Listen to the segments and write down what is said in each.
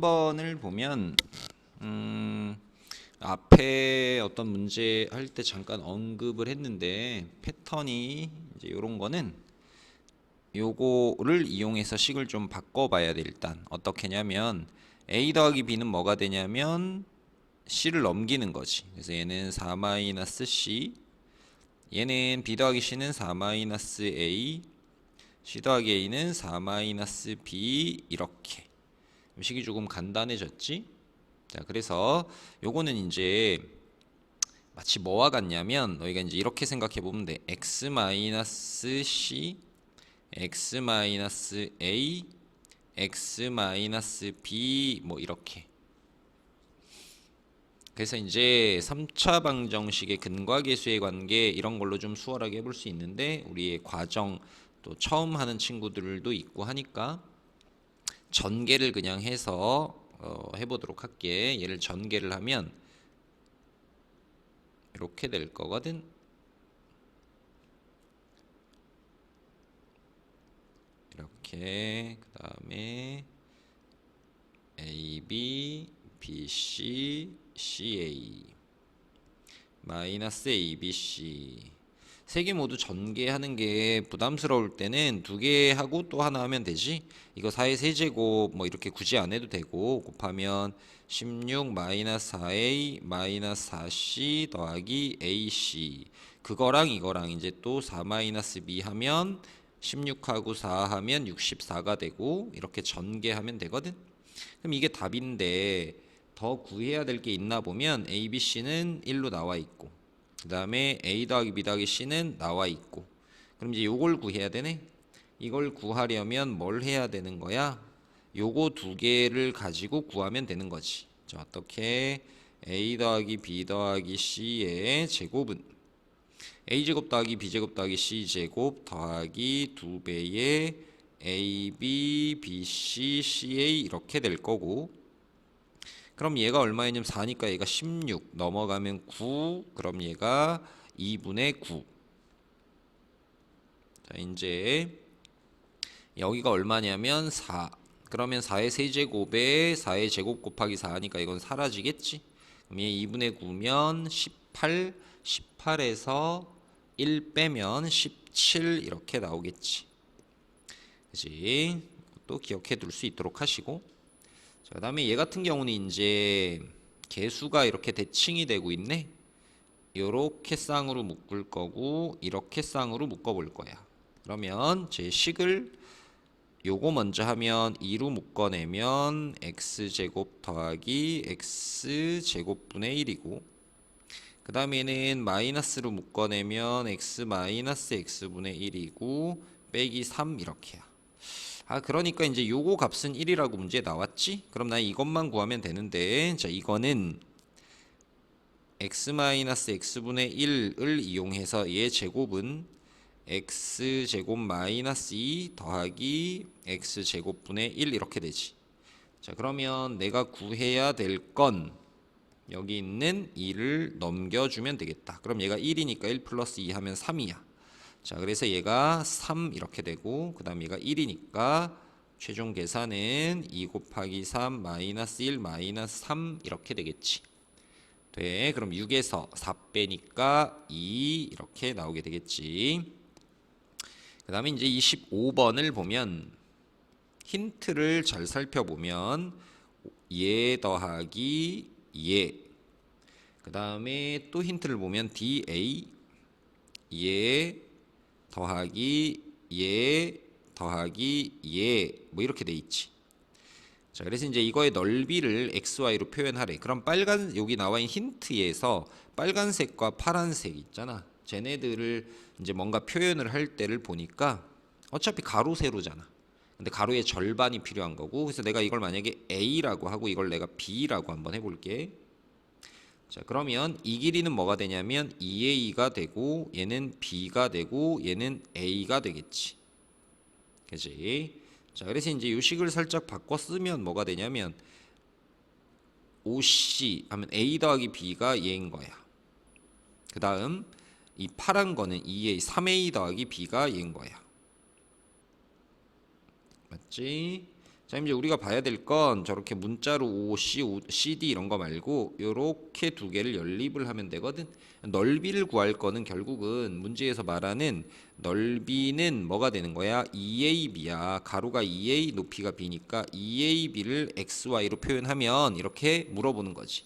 번을 보면 음, 앞에 어떤 문제 할 때 잠깐 언급을 했는데 패턴이 이제 이런 거는 요거를 이용해서 식을 좀 바꿔봐야 돼 일단 어떻게냐면 a 더하기 b는 뭐가 되냐면 c를 넘기는 거지. 그래서 얘는 4 마이너스 c 얘는 b 더하기 c는 4 마이너스 a c 더하기 a는 4 마이너스 b 이렇게 식이 조금 간단해졌지? 자 그래서 요거는 이제 마치 뭐와 같냐면 너희가 이제 이렇게 생각해 보면 돼. X c x a x b 뭐 이렇게. 그래서 이제 3차 방정식의 근과 계수의 관계 이런 걸로 좀 수월하게 해볼 수 있는데 우리의 과정 또 처음 하는 친구들도 있고 하니까 전개를 그냥 해서 어, 해보도록 할게. 얘를 전개를 하면 이렇게 될 거거든. 이렇게 그 다음에 A, B, B, C, C, A. 마이너스 A, B, C 세 개 모두 전개하는 게 부담스러울 때는 두 개 하고 또 하나 하면 되지. 이거 4의 세제곱 뭐 이렇게 굳이 안 해도 되고 곱하면 16 마이너스 4A 마이너스 4C 더하기 AC 그거랑 이거랑 이제 또 4 마이너스 B 하면 16하고 4 하면 64가 되고 이렇게 전개하면 되거든. 그럼 이게 답인데 더 구해야 될 게 있나 보면 A, B, C는 1로 나와 있고 그 다음에 A 더하기 B 더하기 C는 나와 있고. 그럼 이제 요걸 구해야 되네? 이걸 구하려면 뭘 해야 되는 거야? 요거 두 개를 가지고 구하면 되는 거지. 자 어떻게? A 더하기 B 더하기 C의 제곱은? A제곱 더하기 B제곱 더하기 C제곱 더하기 두 배의 AB, BC, CA 이렇게 될 거고 그럼 얘가 얼마냐면 4니까 얘가 16 넘어가면 9 그럼 얘가 2분의 9 자, 이제 여기가 얼마냐면 4 그러면 4의 세제곱에 4의 제곱 곱하기 4니까 이건 사라지겠지? 그럼 얘 2분의 9면 18 18에서 1 빼면 17 이렇게 나오겠지. 그지? 또 기억해 둘 수 있도록 하시고 자, 그다음에 얘 같은 경우는 이제 개수가 이렇게 대칭이 되고 있네. 요렇게 쌍으로 묶을 거고 이렇게 쌍으로 묶어 볼 거야. 그러면 제 식을 요거 먼저 하면 2로 묶어내면 x 제곱 더하기 x 제곱분의 1이고 그 다음에는 마이너스로 묶어내면 x 마이너스 x분의 1이고 빼기 3 이렇게야. 아 그러니까 이제 요거 값은 1이라고 문제에 나왔지? 그럼 나 이것만 구하면 되는데 자 이거는 x-x분의 1을 이용해서 얘 제곱은 x제곱 마이너스 2 더하기 x제곱분의 1 이렇게 되지. 자 그러면 내가 구해야 될 건 여기 있는 2를 넘겨주면 되겠다. 그럼 얘가 1이니까 1 플러스 2 하면 3이야 자, 그래서 얘가 3 이렇게 되고 그 다음 얘가 1이니까 최종 계산은 2 곱하기 3 마이너스 1 마이너스 3 이렇게 되겠지. 돼. 그럼 6에서 4 빼니까 2 이렇게 나오게 되겠지. 그 다음에 이제 25번을 보면 힌트를 잘 살펴보면 얘 더하기 얘. 그 다음에 또 힌트를 보면 DA 얘 더하기 얘 더하기 얘뭐 이렇게 돼 있지. 자, 그래서 이제 이거의 넓이를 xy로 표현하래. 그럼 빨간 여기 나와 있는 힌트에서 빨간색과 파란색 있잖아. 쟤네들을 이제 뭔가 표현을 할 때를 보니까 어차피 가로 세로잖아. 근데 가로의 절반이 필요한 거고 그래서 내가 이걸 만약에 a라고 하고 이걸 내가 b라고 한번 해 볼게. 자 그러면 이 길이는 뭐가 되냐면 2a가 되고 얘는 b가 되고 얘는 a가 되겠지. 그지? 자 그래서 이제 요 식을 살짝 바꿔 쓰면 뭐가 되냐면 5c 하면 a 더하기 b가 얘인 거야. 그 다음 이 파란 거는 2a 3a 더하기 b가 얘인 거야. 맞지 자 이제 우리가 봐야 될 건 저렇게 문자로 O, C, O, CD 이런 거 말고 요렇게 두 개를 연립을 하면 되거든. 넓이를 구할 거는 결국은 문제에서 말하는 넓이는 뭐가 되는 거야? 2AB야. 가로가 2A, 높이가 B니까 2AB를 XY로 표현하면 이렇게 물어보는 거지.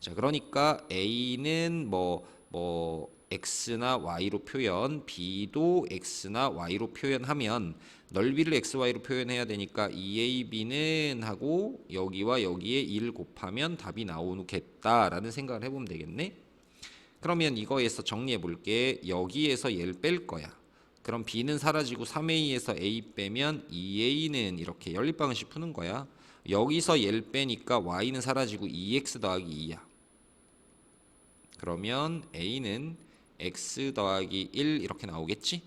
자, 그러니까 A는 뭐, 뭐, X나 Y로 표현, B도 X나 Y로 표현하면 넓이를 X, Y로 표현해야 되니까 2AB는 하고 여기와 여기에 1 곱하면 답이 나오겠다라는 생각을 해보면 되겠네. 그러면 이거에서 정리해 볼게. 여기에서 얘를 뺄 거야. 그럼 B는 사라지고 3A에서 A 빼면 2A는 이렇게 연립 방식 푸는 거야. 여기서 얘를 빼니까 Y는 사라지고 2X 더하기 2야. 그러면 A는 X 더하기 1 이렇게 나오겠지?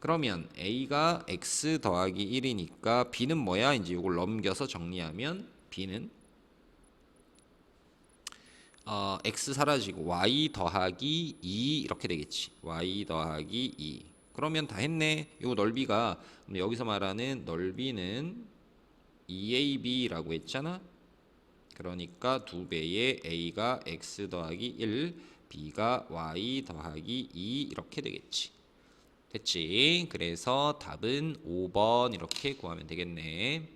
그러면 A가 X 더하기 1이니까 B는 뭐야? 이제 이걸 넘겨서 정리하면 B는 어, X 사라지고 Y 더하기 2 이렇게 되겠지. Y 더하기 2. 그러면 다 했네. 요 넓이가 여기서 말하는 넓이는 2AB라고 했잖아. 그러니까 두 배의 A가 X 더하기 1, B가 Y 더하기 2 이렇게 되겠지. 됐지? 그래서 답은 5번 이렇게 구하면 되겠네.